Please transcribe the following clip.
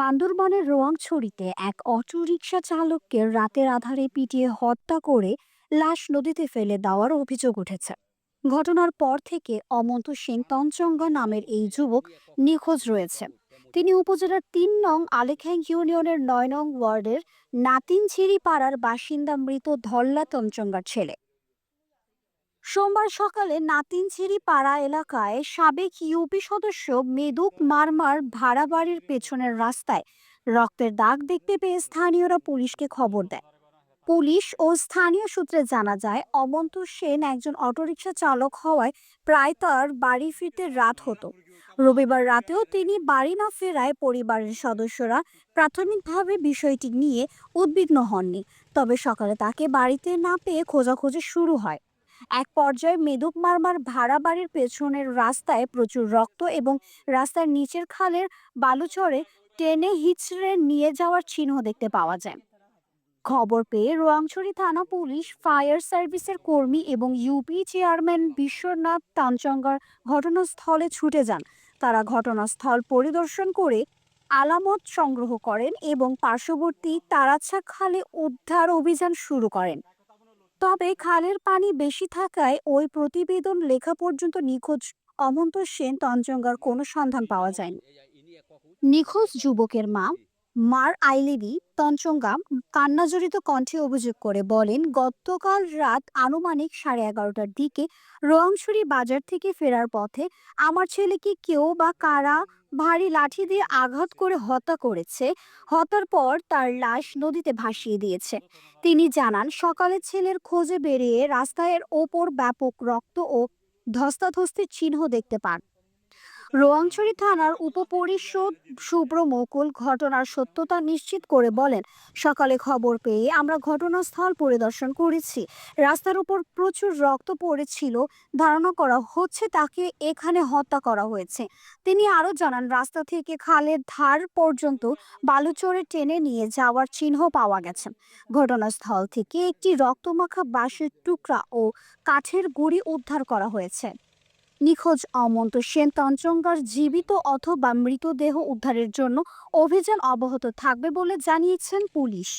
বান্দরবানের রোয়াংছড়িতে এক অটোরিকশা চালককে রাতের আধারে পিটিয়ে হত্যা করে লাশ নদীতে ফেলে দেওয়ার অভিযোগ উঠেছে। ঘটনার পর থেকে অমন্ত সেন তঞ্চঙ্গা নামের এই যুবক নিখোঁজ রয়েছে। তিনি উপজেলার তিন নং আলেখ্যাং ইউনিয়নের নয় নং ওয়ার্ডের নাতিনঝিরি পাড়ার বাসিন্দা মৃত ধল্লা তঞ্চঙ্গার ছেলে। সোমবার সকালে নাতিনঝিরি পাড়া এলাকায় সাবেক ইউপি সদস্য মেদুক মারমার ভাড়া বাড়ির পেছনের রাস্তায় রক্তের দাগ দেখতে পেয়ে স্থানীয়রা পুলিশকে খবর দেয়। পুলিশ ও স্থানীয় সূত্রে জানা যায় অমন্ত সেন একজন অটোরিকশা চালক হওয়ায় প্রায় তার বাড়ি ফিরতে রাত হতো। রবিবার রাতেও তিনি বাড়ি না ফেরায় পরিবারের সদস্যরা প্রাথমিকভাবে বিষয়টি নিয়ে উদ্বিগ্ন হননি। তবে সকালে তাকে বাড়িতে না পেয়ে খোঁজাখুঁজি শুরু হয়। এক পর্যায়ে মেদুক মারমার ভাড়া বাড়ির পেছনের রাস্তায় প্রচুর রক্ত এবং রাস্তার নিচের খালের বালুচরে টেনে হিচড়ে নিয়ে যাওয়ার চিহ্ন দেখতে পাওয়া যায়। খবর পেয়ে রোয়াংছড়ি থানা পুলিশ, ফায়ার সার্ভিসের কর্মী এবং ইউপি চেয়ারম্যান বিশ্বনাথ তানচঙ্গার ঘটনাস্থলে ছুটে যান। তারা ঘটনাস্থল পরিদর্শন করে আলামত সংগ্রহ করেন এবং পার্শ্ববর্তী তারাছা খালে উদ্ধার অভিযান শুরু করেন। তবে খালের পানি বেশি থাকায় ওই প্রতিবেদন লেখা পর্যন্ত নিখোঁজ অমন্ত সেন, তঞ্জঙ্গার কোনো সন্ধান পাওয়া যায়নি। নিখোঁজ যুবকের মা মার আইলেবি তঞ্চঙ্গা কান্নাজড়িত কণ্ঠে অভিযোগ করে বলেন, গতকাল রাত আনুমানিক সাড়ে এগারোটার দিকে রোয়াংছড়ি বাজার থেকে ফেরার পথে আমার ছেলেকে কেউ বা কারা ভারী লাঠি দিয়ে আঘাত করে হত্যা করেছে, হত্যার পর তার লাশ নদীতে ভাসিয়ে দিয়েছে। তিনি জানান, সকালে ছেলের খোঁজে বেরিয়ে রাস্তার ওপর ব্যাপক রক্ত ও ধস্তাধস্তির চিহ্ন দেখতে পান। রোয়াংছড়ি থানার উপপরিষদ শুভ্র মকুল ঘটনার সত্যতা নিশ্চিত করে বলেন, সকালে খবর পেয়ে আমরা ঘটনাস্থল পরিদর্শন করেছি। রাস্তার উপর প্রচুর রক্ত পড়েছিল, ধারণা করা হচ্ছে তাকে এখানে হত্যা করা হয়েছে। তিনি আরও জানান, রাস্তা থেকে খালের ধার পর্যন্ত বালুচরে টেনে নিয়ে যাওয়ার চিহ্ন পাওয়া গেছে। ঘটনাস্থল থেকে একটি রক্তমাখা বাঁশের টুকরা ও কাঠের গুঁড়ি উদ্ধার করা হয়েছে। নিখোঁজ অমন্ত সেন তঞ্চঙ্গার জীবিত অথবা মৃতদেহ উদ্ধারের জন্য অভিযান অব্যাহত থাকবে বলে জানিয়েছেন পুলিশ।